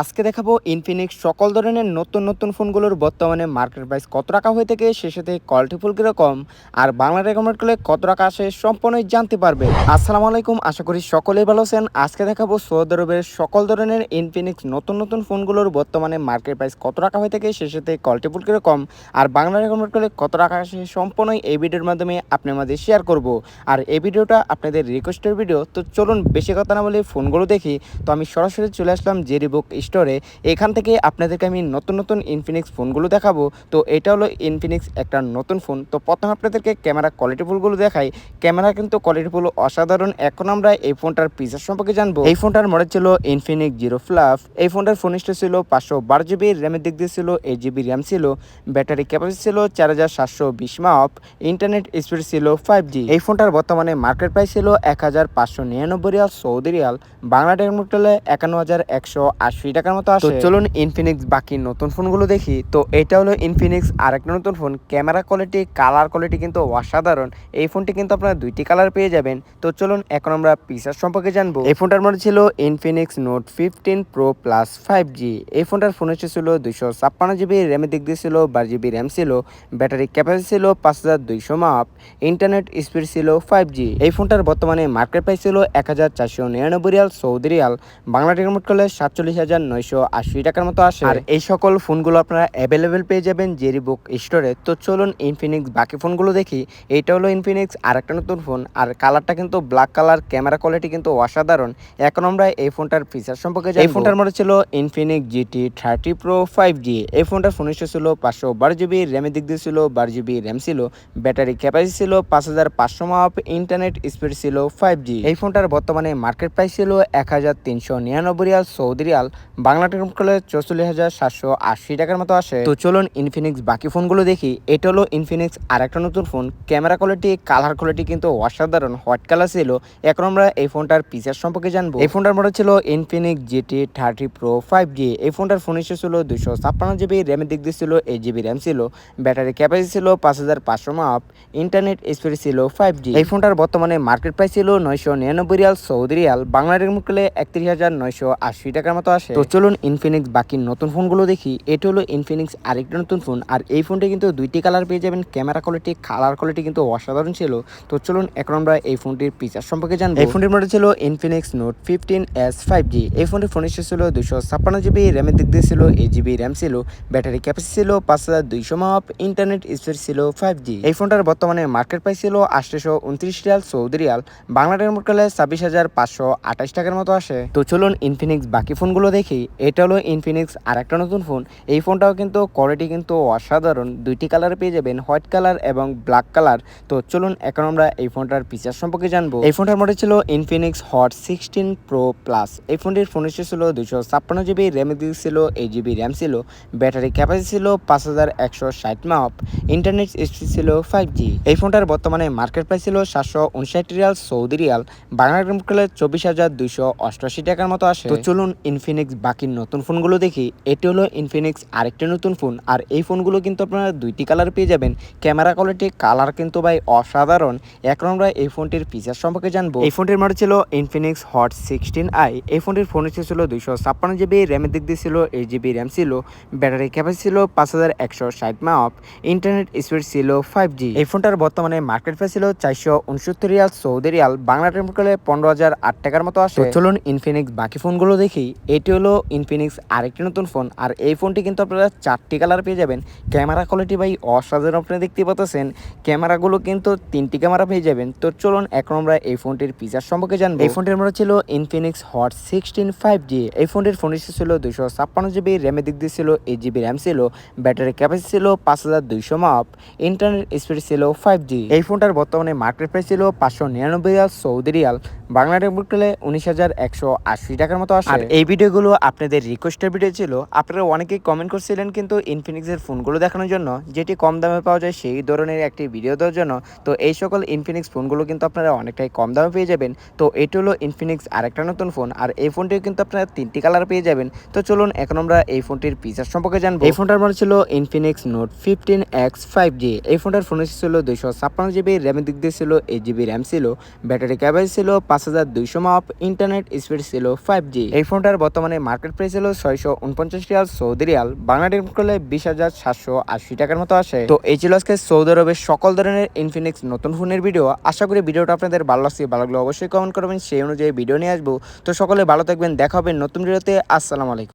আজকে দেখাবো ইনফিনিক্স সকল ধরনের নতুন নতুন ফোনগুলোর বর্তমানে মার্কেট প্রাইস কত টাকা হয়ে থাকে, সে সাথে কোয়ালিটি ফুল কীরকম, আর বাংলা রেকমেন্ড করলে কত টাকা আসে সম্পূর্ণই জানতে পারবে। আসসালামু আলাইকুম, আশা করি সকলেই ভালো আছেন। আজকে দেখাবো সৌদি আরবের সকল ধরনের ইনফিনিক্স নতুন নতুন ফোনগুলোর বর্তমানে মার্কেট প্রাইস কত টাকা হয়ে থাকে, সে সাথে কোয়ালিটি ফুল কীরকম, আর বাংলা রেকমেন্ড করলে কত টাকা আসে সম্পূর্ণই এই ভিডিওর মাধ্যমে আপনার মাঝে শেয়ার করব। আর এই ভিডিওটা আপনাদের রিকোয়েস্টের ভিডিও তো চলুন বেশি কথা না বলে ফোনগুলো দেখি। তো আমি সরাসরি চলে আসলাম জেরি বুক স্টোরে এখান থেকে আপনাদেরকে আমি নতুন নতুন ইনফিনিক্স ফোনগুলো দেখাবো। তো এটা হলো ইনফিনিক্স একটা নতুন ফোন তো প্রথমে আপনাদেরকে ক্যামেরা কোয়ালিটি ফুলগুলো দেখাই। ক্যামেরা কিন্তু কোয়ালিটি ফুল অসাধারণ। এখন আমরা এই ফোনটার পিসার সম্পর্কে জানব। এই ফোনটার মডেল ছিল ইনফিনিক্স জিরো ফ্লাফ এই ফোনটার ফোন স্টোর ছিল পাঁচশো বারো জিবি র্যামের দিক দিয়ে ছিল এইট জিবি র্যাম ছিল। ব্যাটারি ক্যাপাসিটি ছিল চার হাজার সাতশো বিশ মাপ ইন্টারনেট স্পিড ছিল ফাইভ জি এই ফোনটার বর্তমানে মার্কেট প্রাইস ছিল এক হাজার পাঁচশো নিরানব্বই রিয়াল সৌদি রিয়াল। বাংলা টেকনোটলে একান্ন হাজার একশো আশি টাকার মতো আসে। তো চলুন ইনফিনিক্স বাকি নতুন ফোনগুলো দেখি। তো এটা হলো ইনফিনিক্স আরেকটা নতুন phone. Camera quality colour quality কিন্তু অসাধারণ। এই ফোনটি কিন্তু আপনারা দুইটি কালার পেয়ে যাবেন। তো চলুন এখন আমরা পিসার সম্পর্কে জানব। এই ফোনটার মধ্যে ছিল Infinix Note fifteen Pro Plus five G এই ফোনটার ফোন হচ্ছে ছিল দুইশো ছাপ্পান্ন জিবি র্যামের দিক দিয়ে ছিল বারো জিবি র্যাম ছিল। ব্যাটারি ক্যাপাসিটি ছিল পাঁচ হাজার দুইশো মাপ ইন্টারনেট স্পিড ছিল ফাইভ জি এই ফোনটার বর্তমানে মার্কেট প্রাইস ছিল এক হাজার চারশো নিরানব্বই রিয়াল সৌদি রিয়াল। বাংলা টেকনোট করলে সাতচল্লিশ হাজার নয়শো আশি টাকার মতো আসে। আর এই সকল ফোনগুলো আপনারা অ্যাভেলেবেল পেয়ে যাবেন জেরি বুক স্টোরে তো চলুন ইনফিনিক্স বাকি ফোনগুলো দেখি। এইটা হলো ইনফিনিক্স আর একটা নতুন ফোন আর কালারটা কিন্তু ব্ল্যাক কালার ক্যামেরা কোয়ালিটি কিন্তু অসাধারণ। এখন আমরা এই ফোনটার ফিচার সম্পর্কে এই ফোনটার মধ্যে ছিল Infinix GT thirty Pro five G এই ফোনটার ফোন ছিল পাঁচশো বারো জিবি র্যামের দিক দিয়ে ছিল বারো জিবি র্যাম ছিল। ব্যাটারি ক্যাপাসিটি ছিল পাঁচ হাজার পাঁচশো মাপ ইন্টারনেট স্পিড ছিল ফাইভ জি এই ফোনটার বর্তমানে মার্কেট প্রাইস ছিল এক হাজার তিনশো নিরানব্বই রিয়াল সৌদি রিয়াল। বাংলা টেকম করলে চৌচল্লিশ হাজার সাতশো আশি টাকার মতো আসে। তো চলুন ইনফিনিক্স বাকি ফোনগুলো দেখি। এটা হলো ইনফিনিক্স আর একটা নতুন phone. Camera quality colour quality কিন্তু অসাধারণ। হোয়াইট কালার ছিল। এখন আমরা এই ফোনটার পিচার সম্পর্কে জানব। এই ফোনটার মডেল ছিল Infinix GT thirty Pro five G এই ফোনটার ফোন হিসেবে ছিল দুশো ছাপ্পান্ন জিবি র্যামের দিক দিয়ে ছিল এইট জিবি র্যাম ছিল। ব্যাটারি ক্যাপাসিটি ছিল পাঁচ হাজার পাঁচশো মাপ ইন্টারনেট স্পিড ছিল ফাইভ জি এই ফোনটার বর্তমানে মার্কেট প্রাইস ছিল নয়শো নিরানব্বই রিয়াল সৌদি রিয়াল। বাংলা মুখলে একত্রিশ হাজার নয়শো আশি টাকার মতো আসে। তো চলুন ইনফিনিক্স বাকি নতুন ফোনগুলো দেখি, এটা হলো ইনফিনিক্স আরেকটা নতুন ফোন। আর এই ফোনটি কিন্তু দুইটি কালার পেয়ে যাবেন ক্যামেরা কোয়ালিটি কালার কোয়ালিটি কিন্তু অসাধারণ ছিল। তো চলুন, এখন আমরা এই ফোনটির ফিচার সম্পর্কে জানব। এই ফোনটির মধ্যে ছিল Infinix Note fifteen S five G এই ফোনটির ফোন ছিল দুশো ছাপ্পান্ন জিবি র্যামের দিক দিয়ে ছিল এইট জিবি র্যাম ছিল ব্যাটারি ক্যাপাসিটি ছিল পাঁচ হাজার দুইশো মাপ ইন্টারনেট স্পিড ছিল ফাইভ জি এই ফোনটার বর্তমানে মার্কেট প্রাইস ছিল আটশোশো উনত্রিশ রিয়াল, সৌদি রিয়াল। বাংলা টাকার মোটকালে ছাব্বিশ হাজার পাঁচশো আঠাশ টাকার মতো আসে। তো চলুন ইনফিনিক্স বাকি ফোনগুলো দেখি। এটা হলো ইনফিনিক্স আর একটা নতুন ফোন এই ফোনটাও কিন্তু কোয়ালিটি কিন্তু অসাধারণ। দুইটি কালার পেয়ে যাবেন হোয়াইট কালার এবং ব্ল্যাক কালার তো চলুন, এখন আমরা এই ফোনটার ফিচার সম্পর্কে জানব। এই ফোনটার মডেল ছিল Infinix Hot sixteen Pro Plus এই ফোনটির ফোন ছিল দুশো ছাপ্পান্ন জিবি র্যাম ছিল এইট জিবি র্যাম ছিল। ব্যাটারি ক্যাপাসিটি ছিল পাঁচ হাজার একশো ষাট মাপ ইন্টারনেট স্পিড ছিল ফাইভ জি এই ফোনটার বর্তমানে মার্কেট প্রাইস ছিল সাতশো উনষাট রিয়াল সৌদি রিয়াল। বাংলা চব্বিশ হাজার দুইশো অষ্টআশি টাকার মতো আসে। তো চলুন ইনফিনিক্স বাকি নতুন ফোনগুলো দেখি এটি হলো ইনফিনিক্স আরেকটি নতুন ফোন। আর এই ফোনগুলো কিন্তু আপনারা দুইটি কালার পেয়ে যাবেন। ক্যামেরা কোয়ালিটি কালার কিন্তু ভাই অসাধারণ। এখন আমরা এই ফোনটির ফিচার সম্পর্কে জানব। এই ফোনটির মডেল ছিল ইনফিনিক্স হট সিক্সটিন আই এই ফোনটির ফোন ছিল দুইশো ছাপ্পান্ন জিবি র্যামের দিক দিয়ে ছিল এইট জিবি র্যাম ছিল। ব্যাটারি ক্যাপাসিটি ছিল পাঁচ হাজার একশো ষাট মাপ ইন্টারনেট স্পিড ছিল ফাইভ জি এই ফোনটার বর্তমানে মার্কেট প্রাইস ছিল চারশো উনসত্তর রিয়াল সৌদি রিয়াল। বাংলা টেম্পলে পনেরো হাজার আট টাকার মতো আসে। চলুন ইনফিনিক্স বাকি ফোনগুলো দেখি। এটি হলো ইনফিনিক্স আরেকটি নতুন ফোন আর এই ফোনটি কিন্তু আপনারা চারটি কালার পেয়ে যাবেন। ক্যামেরা কোয়ালিটি ভাই অসাধারণ আপনি দেখতে পাচ্ছেন। ক্যামেরাগুলো কিন্তু তিনটি ক্যামেরা পেয়ে যাবেন। তো চলুন এখন আমরা এই ফোনটির ফিচার সম্পর্কে জানব। এই ফোনটির মধ্যে ছিল Infinix Hot sixteen five G এই ফোনটির ফোন ছিল দুশো ছাপ্পান্ন জিবি র্যামের দিক দিয়ে ছিল এইট জিবি র্যাম ছিল ব্যাটারি ক্যাপাসিটি ছিল পাঁচ হাজার দুইশো মাপ ইন্টারনেট স্পিড ছিল ফাইভ জি এই ফোনটার বর্তমানে মার্কেট প্রাইস ছিল পাঁচশো নিরানব্বই রিয়াল সৌদি রিয়াল। বাংলা টেকলে উনিশ হাজার একশো আশি টাকার মতো আসে। আর এই ভিডিওগুলো আপনাদের রিকোয়েস্টের ভিডিও ছিল আপনারা অনেকেই কমেন্ট করছিলেন কিন্তু ইনফিনিক্সের ফোনগুলো দেখানোর জন্য যেটি কম দামে পাওয়া যায় সেই ধরনের একটি ভিডিও দেওয়ার জন্য। তো এই সকল ইনফিনিক্স ফোনগুলো কিন্তু আপনারা অনেকটাই কম দামে পেয়ে যাবেন। তো এটি হলো ইনফিনিক্স আরেকটা নতুন ফোন আর এই ফোনটিও কিন্তু আপনারা তিনটি কালার পেয়ে যাবেন। তো চলুন এখন আমরা এই ফোনটির ফিচার সম্পর্কে জানব। এই ফোনটার মধ্যে ছিল Infinix Note fifteen X five G এই ফোনটার ফোন ছিল দুইশো ছাপ্পান্ন জিবি র্যামের দিক দিয়ে ছিল এইট জিবি র্যাম ছিল। ব্যাটারি ক্যাপাসিটি ছিল পাঁচ হাজার দুইশো মাপ ইন্টারনেট স্পিড ছিল ফাইভ জি এই ফোনটার বর্তমানে মার্কেট প্রাইস ছিল ছয়শো উনপঞ্চাশ রিয়াল সৌদি রিয়াল। বাংলা করলে বিশ হাজার সাতশো আশি টাকার মতো আসে। তো এই ছিল আজকে সৌদি আরবের সকল ধরনের ইনফিনিক্স নতুন ফোনের ভিডিও আশা করি ভিডিওটা আপনাদের ভালো লাগছে, ভালো লাগলে অবশ্যই কমেন্ট করবেন, সেই অনুযায়ী ভিডিও নিয়ে আসব। তো সকলে ভালো থাকবেন, দেখা হবে নতুন ভিডিওতে আসসালামু আলাইকুম।